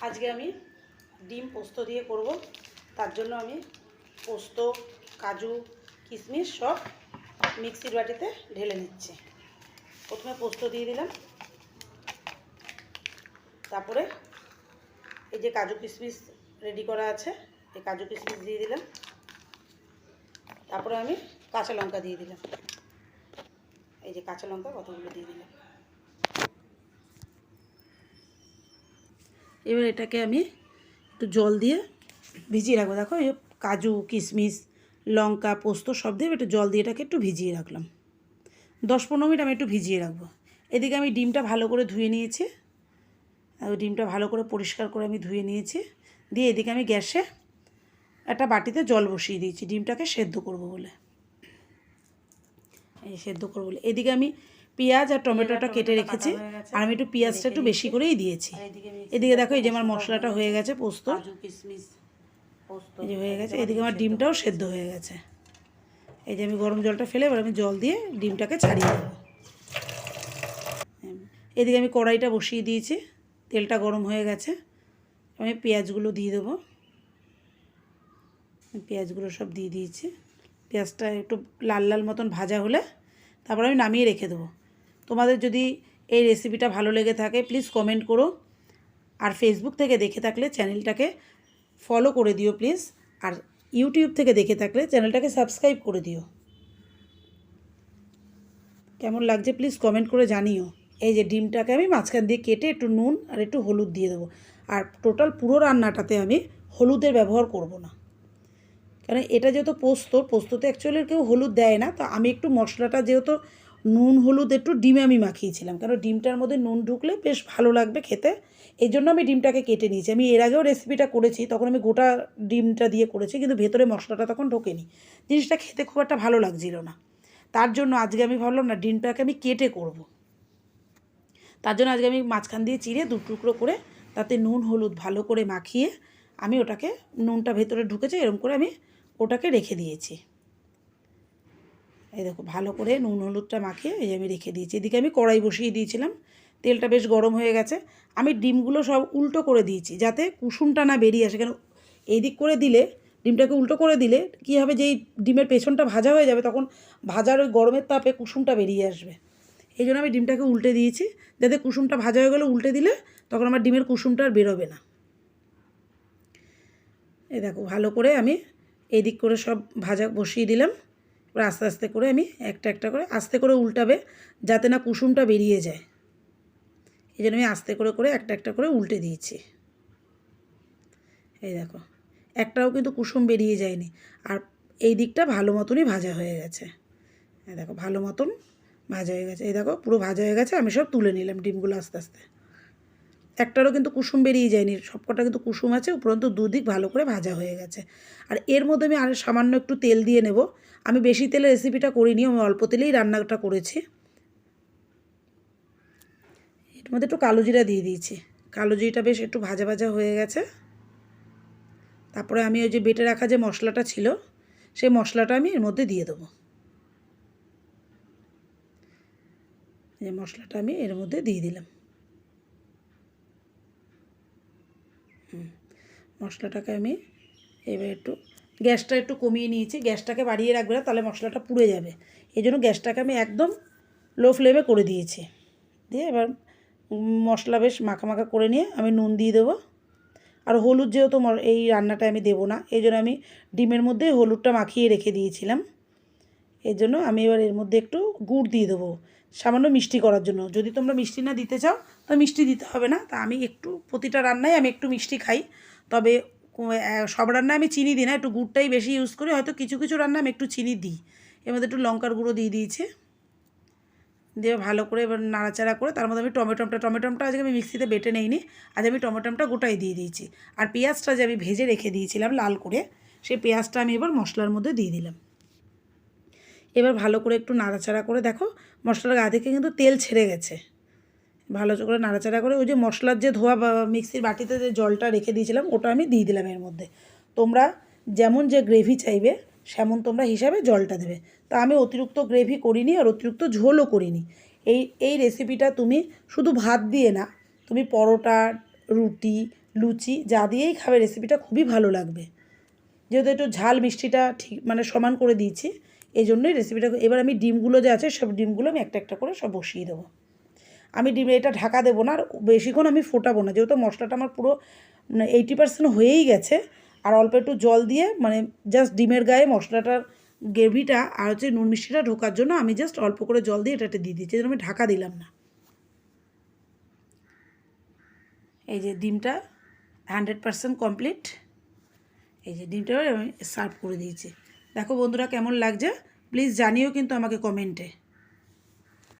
আজকে আমি ডিম পোস্ত দিয়ে করব। তার জন্য আমি পোস্ত, কাজু, কিশমিশ সব মিক্সির বাটিতে ঢেলে নিচ্ছি। প্রথমে পোস্ত দিয়ে দিলাম। তারপরে এই যে কাজু কিশমিশ রেডি করা আছে, এই কাজু কিশমিশ দিয়ে দিলাম। তারপরে আমি কাঁচা লঙ্কা দিয়ে দিলাম। এই যে কাঁচা লঙ্কা কতগুলো দিয়ে দিলাম। এবার এটাকে আমি একটু জল দিয়ে ভিজিয়ে রাখব। দেখো, এই কাজু, কিশমিশ, লঙ্কা, পোস্ত সব দিয়ে একটু জল দিয়ে এটাকে একটু ভিজিয়ে রাখলাম। দশ পনেরো মিনিট আমি একটু ভিজিয়ে রাখব। এদিকে আমি ডিমটা ভালো করে ধুয়ে নিয়েছি। ডিমটা ভালো করে পরিষ্কার করে আমি ধুয়ে নিয়েছি। দিয়ে এদিকে আমি গ্যাসে একটা বাটিতে জল বসিয়ে দিয়েছি। ডিমটাকে সেদ্ধ করব বলে। এই সেদ্ধ করব বলে। এদিকে আমি পেঁয়াজ আর টমেটোটা কেটে রেখেছি। আর আমি একটু পেঁয়াজটা একটু বেশি করেই দিয়েছি। এদিকে দেখো এই যে আমার মশলাটা হয়ে গেছে পোস্ত। এই যে হয়ে গেছে। এদিকে আমার ডিমটাও সেদ্ধ হয়ে গেছে। এই যে আমি গরম জলটা ফেলে এবার আমি জল দিয়ে ডিমটাকে ছাড়িয়ে দেবো এদিকে আমি কড়াইটা বসিয়ে দিয়েছি। তেলটা গরম হয়ে গেছে। আমি পেঁয়াজগুলো দিয়ে দেবো। পেঁয়াজগুলো সব দিয়ে দিয়েছি। পেঁয়াজটা একটু লাল লাল মতন ভাজা হলে তারপর আমি নামিয়ে রেখে দেবো। তোমাদের যদি এই রেসিপিটা ভালো লেগে থাকে প্লিজ কমেন্ট করো। আর ফেসবুক থেকে দেখে থাকলে চ্যানেলটাকে ফলো করে দিও প্লিজ আর ইউটিউব থেকে দেখে থাকলে চ্যানেলটাকে সাবস্ক্রাইব করে দিও। কেমন লাগছে প্লিজ কমেন্ট করে জানিও। এই যে ডিমটাকে আমি মাঝখান দিয়ে কেটে একটু নুন আর একটু হলুদ দিয়ে দেবো। আর টোটাল পুরো রান্নাটাতে আমি হলুদের ব্যবহার করব না। কারণ এটা যেহেতু পোস্ত, পোস্ততে অ্যাকচুয়ালি কেউ হলুদ দেয় না, তো আমি একটু মশলাটা যেহেতু নুন, হলুদ একটু ডিমে আমি মাখিয়েছিলাম। কারণ ডিমটার মধ্যে নুন ঢুকলে বেশ ভালো লাগবে খেতে। এই জন্য আমি ডিমটাকে কেটে নিয়েছি। আমি এর আগেও রেসিপিটা করেছি, তখন আমি গোটা ডিমটা দিয়ে করেছি, কিন্তু ভেতরে মশলাটা তখন ঢোকেনি। জিনিসটা খেতে খুব একটা ভালো লাগছিল না। তার জন্য আজকে আমি ভাবলাম, না, ডিমটাকে আমি কেটে করব। তার জন্য আজকে আমি মাঝখান দিয়ে চিড়ে দু টুকরো করে তাতে নুন, হলুদ ভালো করে মাখিয়ে আমি ওটাকে, নুনটা ভেতরে ঢুকেছে, এরকম করে আমি ওটাকে রেখে দিয়েছি। এই দেখো, ভালো করে নুন, হলুদটা মাখিয়ে এই আমি রেখে দিয়েছি। এদিকে আমি কড়াই বসিয়ে দিয়েছিলাম। তেলটা বেশ গরম হয়ে গেছে। আমি ডিমগুলো সব উল্টো করে দিয়েছি, যাতে কুসুমটা না বেরিয়ে আসে। কেন এই দিক করে দিলে, ডিমটাকে উল্টো করে দিলে কী হবে, যেই ডিমের পেছনটা ভাজা হয়ে যাবে, তখন ভাজার ওই গরমের তাপে কুসুমটা বেরিয়ে আসবে। এই জন্য আমি ডিমটাকে উল্টে দিয়েছি। যাতে কুসুমটা ভাজা হয়ে গেলে উল্টে দিলে, তখন আমার ডিমের কুসুমটা আর বেরোবে না। এই দেখো, ভালো করে আমি এই দিক করে সব ভাজা বসিয়ে দিলাম। এবার আস্তে আস্তে করে আমি একটা একটা করে আস্তে করে উল্টাবে যাতে না কুসুমটা বেরিয়ে যায়। এই জন্য আমি আস্তে করে করে একটা একটা করে উল্টে দিয়েছি। এই দেখো, একটাও কিন্তু কুসুম বেরিয়ে যায়নি। আর এই দিকটা ভালো মতনই ভাজা হয়ে গেছে। এই দেখো, ভালো মতন ভাজা হয়ে গেছে। এই দেখো, পুরো ভাজা হয়ে গেছে, আমি সব তুলে নিলাম ডিমগুলো আস্তে আস্তে। একটারও কিন্তু কুসুম বেরিয়ে যায়নি, সবকটা কিন্তু কুসুম আছে, উপরন্তু দুদিক ভালো করে ভাজা হয়ে গেছে। আর এর মধ্যে আমি আর সামান্য একটু তেল দিয়ে নেব আমি বেশি তেলে রেসিপিটা করিনি, আমি অল্প তেলেই রান্নাটা করেছি। এর মধ্যে একটু কালো জিরা দিয়ে দিয়েছি। কালো জিরাটা বেশ একটু ভাজা ভাজা হয়ে গেছে। তারপরে আমি ওই যে বেটে রাখা যে মশলাটা ছিল, সেই মশলাটা আমি এর মধ্যে দিয়ে দেবো। এই মশলাটা আমি এর মধ্যে দিয়ে দিলাম। মশলাটাকে আমি এবার একটু গ্যাসটা একটু কমিয়ে নিয়েছি, গ্যাসটাকে বাড়িয়ে রাখবে না, তাহলে মশলাটা পুড়ে যাবে। এই জন্য গ্যাসটাকে আমি একদম লো ফ্লেমে করে দিয়েছি। দিয়ে এবার মশলা বেশ মাখা মাখা করে নিয়ে আমি নুন দিয়ে দেবো। আর হলুদ যেহেতু এই রান্নাটা আমি দেবো না, এই জন্য আমি ডিমের মধ্যে হলুদটা মাখিয়ে রেখে দিয়েছিলাম। এর জন্য আমি এবার এর মধ্যে একটু গুড় দিয়ে দেবো, সামান্য মিষ্টি করার জন্য। যদি তোমরা মিষ্টি না দিতে চাও, তো মিষ্টি দিতে হবে না। তা আমি একটু, প্রতিটা রান্নায় আমি একটু মিষ্টি খাই। তবে সব রান্না আমি চিনি দিই না, একটু গুড়টাই বেশি ইউজ করি, হয়তো কিছু কিছু রান্না আমি একটু চিনি দিই। এর মধ্যে একটু লঙ্কার গুঁড়ো দিয়ে দিয়েছে। দিয়ে ভালো করে এবার নাড়াচাড়া করে তার মধ্যে আমি টমেটোমটা টমেটোমটা আজকে আমি মিক্সিতে বেটে নেইনি, আজ আমি টমেটোমটা গোটাই দিয়ে দিয়েছি। আর পেঁয়াজটা যে আমি ভেজে রেখে দিয়েছিলাম লাল করে, সেই পেঁয়াজটা আমি এবার মশলার মধ্যে দিয়ে দিলাম। এবার ভালো করে একটু নাড়াচাড়া করে দেখো, মশলার গা থেকে কিন্তু তেল ছেড়ে গেছে। ভালো করে নাড়াচাড়া করে ওই যে মশলার যে ধোয়া মিক্সির বাটিতে যে জলটা রেখে দিয়েছিলাম, ওটা আমি দিয়ে দিলাম এর মধ্যে। তোমরা যেমন যে গ্রেভি চাইবে, সেমন তোমরা হিসাবে জলটা দেবে। তা আমি অতিরিক্ত গ্রেভি করিনি আর অতিরিক্ত ঝোলও করিনি। এই এই রেসিপিটা তুমি শুধু ভাত দিয়ে না, তুমি পরোটা, রুটি, লুচি, যা দিয়েই খাবে রেসিপিটা খুবই ভালো লাগবে। যেহেতু একটু ঝাল মিষ্টিটা ঠিক মানে সমান করে দিয়েছি, এই জন্যই রেসিপিটা এবার আমি ডিমগুলো যে আছে, সব ডিমগুলো আমি একটা একটা করে সব বসিয়ে দেবো। আমি ডিমে, এটা ঢাকা দেবো না, আর বেশিক্ষণ আমি ফোটাবো না। যেহেতু মশলাটা আমার পুরো মানে এইটি পার্সেন্ট হয়েই গেছে, আর অল্প একটু জল দিয়ে মানে জাস্ট ডিমের গায়ে মশলাটার গ্রেভিটা আর হচ্ছে নুন মিষ্টিটা ঢোকার জন্য আমি জাস্ট অল্প করে জল দিয়ে এটাতে দিয়ে দিচ্ছি আমি ঢাকা দিলাম না। এই যে ডিমটা হান্ড্রেড পার্সেন্ট কমপ্লিট এই যে ডিমটা আমি সার্ভ করে দিয়েছি। দেখো বন্ধুরা কেমন লাগছে প্লিজ জানিও কিন্তু আমাকে কমেন্টে